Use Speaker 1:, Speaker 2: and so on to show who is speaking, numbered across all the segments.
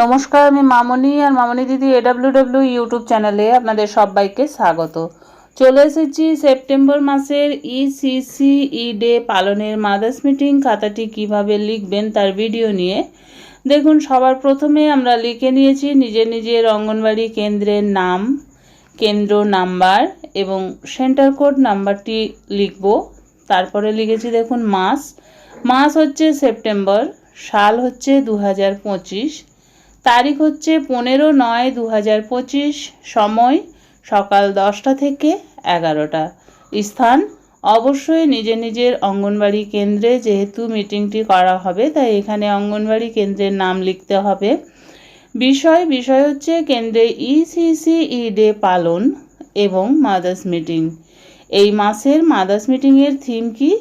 Speaker 1: নমস্কার, আমি মামনি আর মামনি দিদি এডাব্লিউ ডাব্লিউ ইউটিউব চ্যানেলে আপনাদের সবাইকে স্বাগত। চলে এসেছি সেপ্টেম্বর মাসের E ইসিসি ই ডে পালনের মাদার্স মিটিং খাতাটি কীভাবে লিখবেন তার ভিডিও নিয়ে। দেখুন, সবার প্রথমে আমরা লিখে নিয়েছি নিজের নিজের অঙ্গনবাড়ি কেন্দ্রের নাম, কেন্দ্র নাম্বার এবং সেন্টার কোড নাম্বারটি লিখব। তারপরে লিখেছি, দেখুন, মাস। মাস হচ্ছে সেপ্টেম্বর সাল হচ্ছে দু হাজার পঁচিশ। তারিখ হচ্ছে পনেরো নয় দু হাজার পঁচিশ, সময় সকাল দশটা থেকে এগারোটা। স্থান অবশ্যই নিজের নিজের অঙ্গনবাড়ি কেন্দ্রে, যেহেতু মিটিংটি করা হবে, তাই এখানে অঙ্গনবাড়ি কেন্দ্রের নাম লিখতে হবে। বিষয় বিষয় হচ্ছে কেন্দ্রে ইসিসি ডে পালন এবং মাদার্স মিটিং। এই মাসের মাদার্স মিটিংয়ের থিম কি?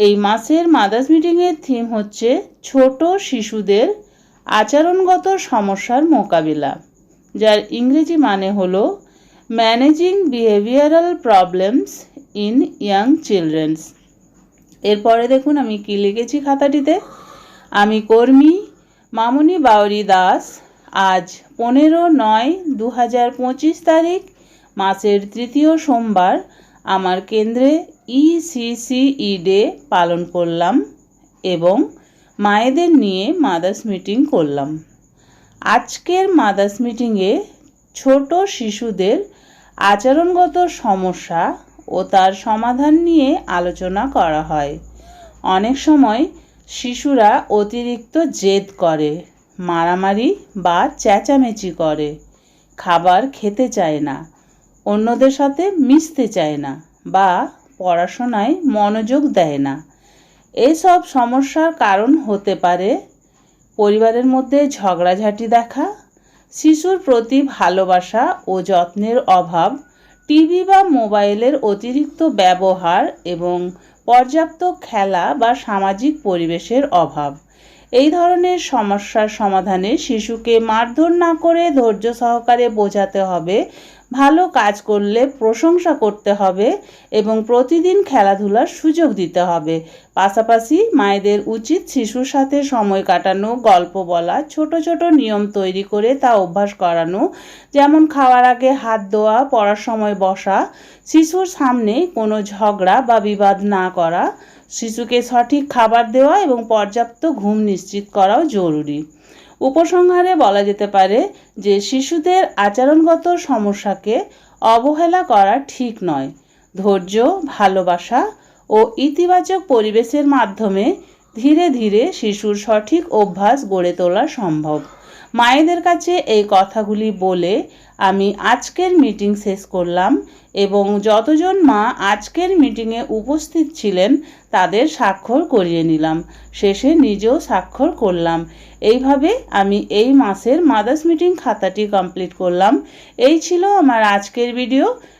Speaker 1: এই মাসের মাদার্স মিটিংয়ের থিম হচ্ছে ছোট শিশুদের আচরণগত সমস্যার মোকাবিলা, যার ইংরেজি মানে হলো managing behavioural problems in young childrens এরপরে দেখুন আমি কি লিখেছি খাতাটিতে। আমি কর্মী মামুনি বাউরি দাস, আজ পনেরো নয় দু হাজার পঁচিশ তারিখ, মাসের তৃতীয় সোমবার আমার কেন্দ্রে E ইসিসিই ডে পালন করলাম এবং মায়েদের নিয়ে মাদার্স মিটিং করলাম। আজকের মাদার্স মিটিংয়ে ছোট শিশুদের আচরণগত সমস্যা ও তার সমাধান নিয়ে আলোচনা করা হয়। অনেক সময় শিশুরা অতিরিক্ত জেদ করে, মারামারি বা চেঁচামেচি করে, খাবার খেতে চায় না, অন্যদের সাথে মিশতে চায় না বা পড়াশোনায় মনোযোগ দেয় না। এসব সমস্যার কারণ হতে পারে পরিবারের মধ্যে ঝগড়াঝাটি দেখা, শিশুর প্রতি ভালোবাসা ও যত্নের অভাব, টিভি বা মোবাইলের অতিরিক্ত ব্যবহার এবং পর্যাপ্ত খেলা বা সামাজিক পরিবেশের অভাব। এই ধরনের সমস্যার সমাধানে শিশুকে মারধর না করে ধৈর্য সহকারে বোঝাতে হবে, ভালো কাজ করলে প্রশংসা করতে হবে এবং প্রতিদিন খেলাধুলার সুযোগ দিতে হবে। পাশাপাশি মায়েদের উচিত শিশুর সাথে সময় কাটানো, গল্প বলা, ছোট ছোট নিয়ম তৈরি করে তা অভ্যাস করানো, যেমন খাওয়ার আগে হাত ধোয়া, পড়ার সময় বসা, শিশুর সামনে কোনো ঝগড়া বা বিবাদ না করা শিশুকে সঠিক খাবার দেওয়া এবং পর্যাপ্ত ঘুম নিশ্চিত করাও জরুরি। উপসংহারে বলা যেতে পারে যে শিশুদের আচরণগত সমস্যাকে অবহেলা করা ঠিক নয়। ধৈর্য, ভালোবাসা ও ইতিবাচক পরিবেশের মাধ্যমে ধীরে ধীরে শিশুর সঠিক অভ্যাস গড়ে তোলা সম্ভব। মায়েদের কাছে এই কথাগুলি বলে আমি আজকের মিটিং শেষ করলাম এবং যতজন মা আজকের মিটিংয়ে উপস্থিত ছিলেন তাদের স্বাক্ষর করিয়ে নিলাম। শেষে নিজেও স্বাক্ষর করলাম। এইভাবে আমি এই মাসের মাদার্স মিটিং খাতাটি কমপ্লিট করলাম। এই ছিল আমার আজকের ভিডিও।